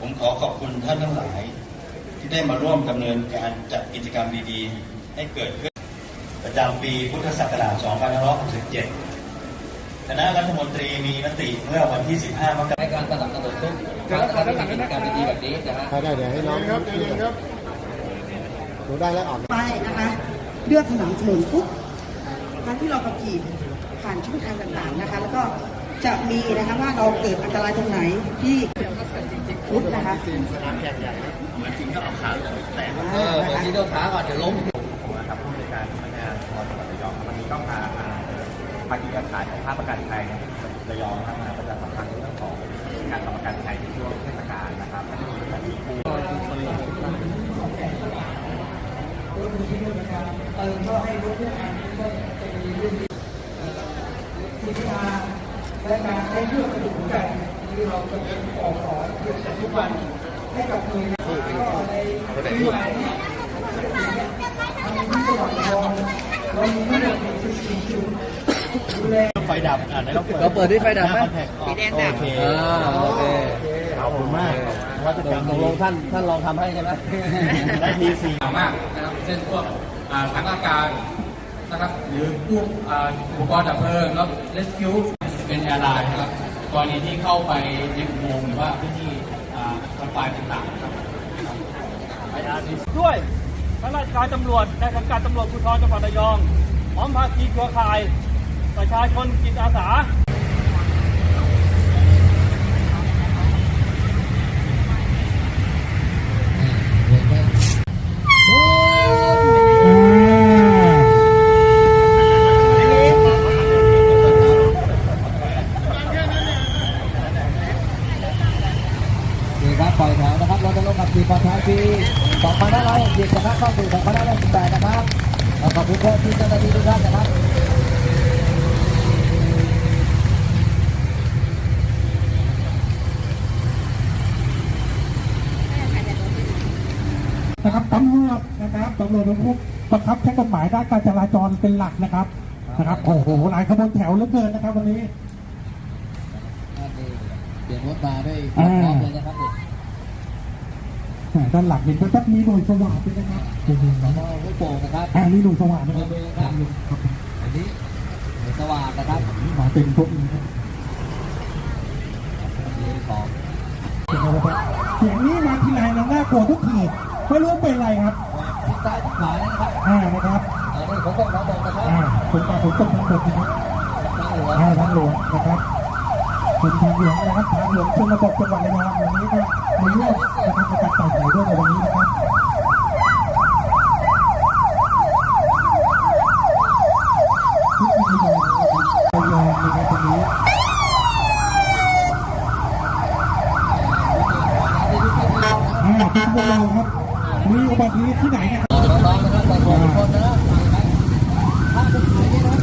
ผมขอขอบคุณท่านทั้งหลาย ที่ได้มาร่วมดำเนินการจัดกิจกรรมดีๆ ให้เกิดขึ้น ประจำปีพุทธศักราช 2567 คณะรัฐมนตรีมีมติเมื่อวันที่ 15 มกราคมในการสนับสนุนทุกครั้งนะครับที่มีกิจกรรมดีๆแบบนี้นะฮะได้เดี๋ยวให้น้องครับดูได้แล้วออกไปนะคะเลือกถนนถนนปุ๊บครั้งที่เราขับขี่ผ่านช่องทางต่างๆนะคะ แล้วก็จะมีนะคะว่าเราเกิดอันตรายตรงไหนที่ พุธนะคะสนามแข่งใหญ่เหมือนจริงก็เอาขาแตกเออเหมือนจริงเท้าก่อนเดี๋ยวล้มผมนะครับผู้ในการพนักงานของระยองวันนี้ก็พาภาคีการขายของภาคประกันไทยระยองครับมาประชาสัมพันธ์เรื่องของการประกันไทยในช่วงเทศกาลนะครับก็จะมีแบบมีคู่เออก็ให้รู้เรื่องการก็จะมีเรื่องที่มาและการใช้เรื่องกระดูกไก่ ที่เราจะเป็นออกขอเกี่ยวกับทุกวันให้กับหน่วยงานก็ในปีใหม่นี้ทางที่จังหวัดระยองเรามีทั้งหมด14จุดดูแลไฟดับอ่าในเราเปิดเราเปิดที่ไฟดับไหมสีแดงดับโอเคอ่าโอเคขอบคุณมากวัตกรรมตกลงท่านท่านลองทำให้ใช่ไหมได้ทีสี่มากนะครับเช่นพวกอ่าทางอาการนะครับหรือพวกอ่าอุปกรณ์ดับเพลิงแล้วเลสคิวเป็นแอร์ไลน์นะครับก รณีที่เข้าไปในอุโมงค์หรือว่าพื้นที่อ่าไฟฟ้าต่างๆนะครับด้วยข้าราชการตำรวจในสังกัดตำรวจภูธรจังหวัดระยองพร้อมภาคีเครือข่าย ประชาชนจิตอาสา ดีครับปล่อยแถวนะครับเราจะ ลงกับปีปลอดภัยปี2560นะครับเข้าสู่2518นะครับขอบคุณที่เจ้าหน้าที่ทุกท่านนะครับนะครับตำรวจนะครับตำรวจเป็นผู้บังคับใช้กฎหมายด้านการจราจรเป็นหลักนะครับนะครับโอ้โหหลายขบวนแถวเหลือเกินนะครับวันนี้เปลี่ยนรถมาได้พร้อมเลยนะครับ แหม่ ด้านหลังเห็นว่ามีหน่วยสว่างด้วยนะครับโอ้โหสนห้วยโป่งนะครับอ่ามีหน่วยสว่างนะคเบอรับร์เบอร์ครับครับอันนี้สว่างนะครับมาเต็มพวกนี้ครับนี่ของเสียงอะไรครับเสียงนี้มาทีไรเราน่ากลัวทุกทีไม่รู้เป็นอะไรครับทิศซ้ายทิศขวานะครับอ่านะครับอันนี้ผมต้องขอบอกนะครับอ่าฝนตกฝนตกทั้งหมดนะครับทางหลวงอ่าทางหลวงนะครับ เป็นทางหลวงนะครับทางหลวงชนบทจังหวัดระยองวันนี้ก็มีเรื่องนะครับประกาศต่อสายด้วยในวันนี้นะครับทุกทีมเลยนะครับระยองนะครับวันนี้อ่าทุกคนเราครับมีอุบัติเหตุที่ไหนนะครับ